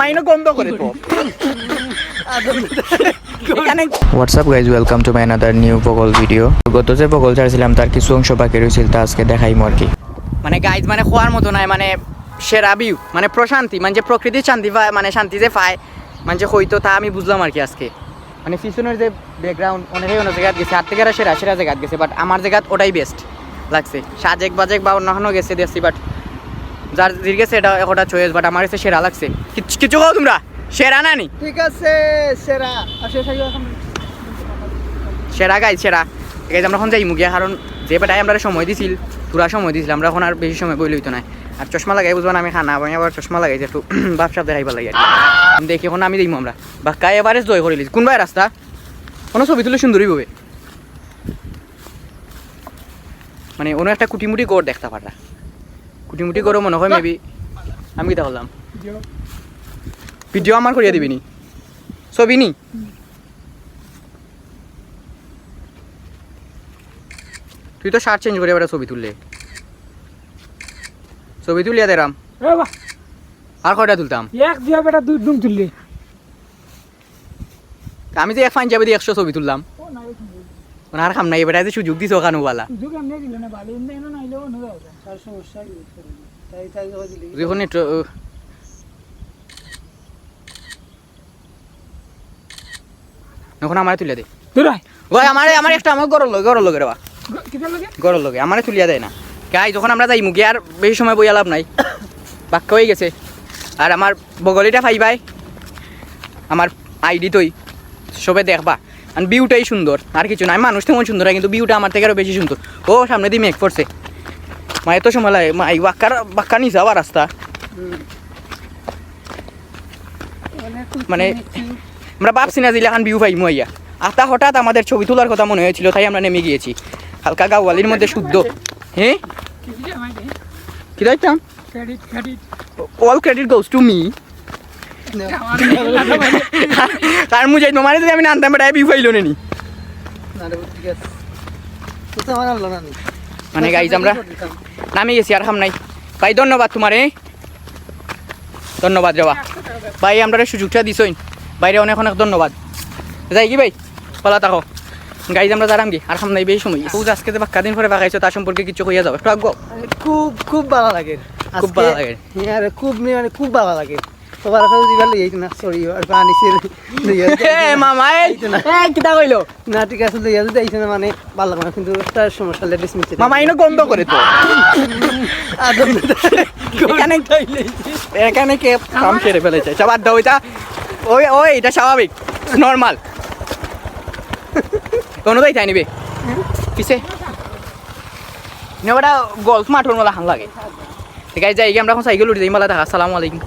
মাইনো গন্ধ করে তো what's up guys welcome to my another new পগল video গত যে ছাড়ছিলাম তার কিছু অংশ বাকি রয়েছিল তা আজকে দেখাইমু আর কি। মানে গাইজ মানে খোয়ার মতো নাই মানে সেরা ভিউ মানে প্রশান্তি মানে যে প্রকৃতির শান্তি পায় মানে শান্তি যে পায় মানে যে হইতো তা আমি বুঝলাম আর কি আজকে। মানে পিছনের যে ব্যাকগ্রাউন্ড অনেকেই অন্য জায়গায় গেছে আর থেকে সেরা সেরা জায়গায় গেছে বাট আমার জায়গাত ওটাই বেস্ট লাগছে। সাজেক বাজেক বা অন্য গেছে দেখছি বাট যার গেছে এটা একটা চয়েস বাট আমার কাছে সেরা লাগছে। কিছু খাও তোমরা? সেরা না নি? ঠিক আছে সেরা। সেরা গাই সেরা গাইজ আমরা এখন যাই মুগিয়া কারণ যে বেটাই আমরা সময় দিছিল পুরা সময় দিছিল আমরা এখন আর বেশি সময় বই লইতো না। আর চশমা লাগাই বুঝব না আমি খানা আমি আবার চশমা লাগাই যে একটু বাপসাপ দেখাইবার লাগে। দেখি এখন আমি দিই আমরা। বা কাই এবারে জয় করে করিলি কোনবাই রাস্তা? কোনো ছবি তুলে সুন্দরই হবে মানে অন্য একটা কুটিমুটি গড় দেখতে পারা কুটিমুটি গড়ও মনে হয় মেবি আমি কিতা হলাম ভিডিও আমার করিয়া দিবি নি? ছবি নি তুই তো শার্ট চেঞ্জ করে এবার ছবি তুললে। ছবি তুলিয়া দেরাম আর কয়টা তুলতাম? এক দিয়া বেটা দুই ডুম তুললি। আমি যে এক ফাইন যাবে দিয়ে একশো ছবি তুললাম। ও নাই আর খাম নাই যে সুযোগ দিছ ওখানুবালা সুযোগ এমনি দিল না ভালো এমনি এনে যাও তার সমস্যা তাই তাই দিলি। যখন একটু এখন আমারে তুলিয়া দে। দুরাই ওই আমারে আমার একটা আমার গরল লগে গরল লগে রেবা কিটা লাগে? গরল লগে আমারে তুলিয়া দেয় না। গাই যখন আমরা যাই মুখে আর বেশি সময় বইয়া লাভ নাই। বাক্য হয়ে গেছে। আর আমার বগলিটা পাইবাই। আমার আইডি তৈ সবে দেখবা। আর বিউটাই সুন্দর। আর কিছু নাই মানুষ তেমন সুন্দর হয় কিন্তু বিউটা আমার থেকে আরও বেশি সুন্দর। ও সামনে দিয়ে মেঘ পড়ছে মা এত সময় লাগে। মা এই বাক্কার বাক্কা নিয়ে যাওয়া রাস্তা। মানে আমরা ভাবছি না এখন ভিউ পাইমু আইয়া। আতা হঠাৎ আমাদের ছবি তোলার কথা মনে হয়েছিল তাই আমরা নেমে গিয়েছি। হালকা গাওয়ালির মধ্যে শুদ্ধ। হ্যাঁ? কি দেখতাম all credit goes to me আর মুজাই তোমার যদি আমি নানতাম বেটা ভিউ পাইলো নি তো তো মানে গাইজ আমরা নামে গেছি আর খাম নাই। ভাই ধন্যবাদ তোমারে ধন্যবাদ যাবা ভাই আমরা সুযোগটা দিছই বাইরে অনেক অনেক ধন্যবাদ। যাই কি ভাই? পালা থাকো। গাইজ আমরা যারাম কি আর খাম নাই বেশি সময়। পৌঁছ আজকে যে বাক্কা দিন পরে বাগাইছো তার সম্পর্কে কিছু কইয়া আগ্রহ খুব খুব ভালো লাগে। খুব ভালো লাগে। হ্যাঁ খুব মানে খুব ভালো লাগে। সবার কাছে দিবা লই না সরি আর পানি সে মামা এই কিতা কইলো? না ঠিক আছে লইয়া যদি আইছে না মানে ভালো লাগে না, কিন্তু একটা সমস্যা লেডিস মিছে মামা ইনো গন্ধ করে তো। আদম এখানে এখানে কে কাম সেরে ফেলেছে? সবার দাও এটা ওই ওই এটা স্বাভাবিক। নর্মাল। কোনো দাই নিবে পিছে নেওয়াটা গল্ফ মাঠর মেলা হান লাগে। ঠিক আছে যাই আমরা এখন সাইকেল উঠে যাই মালা দেখা আসসালামু আলাইকুম।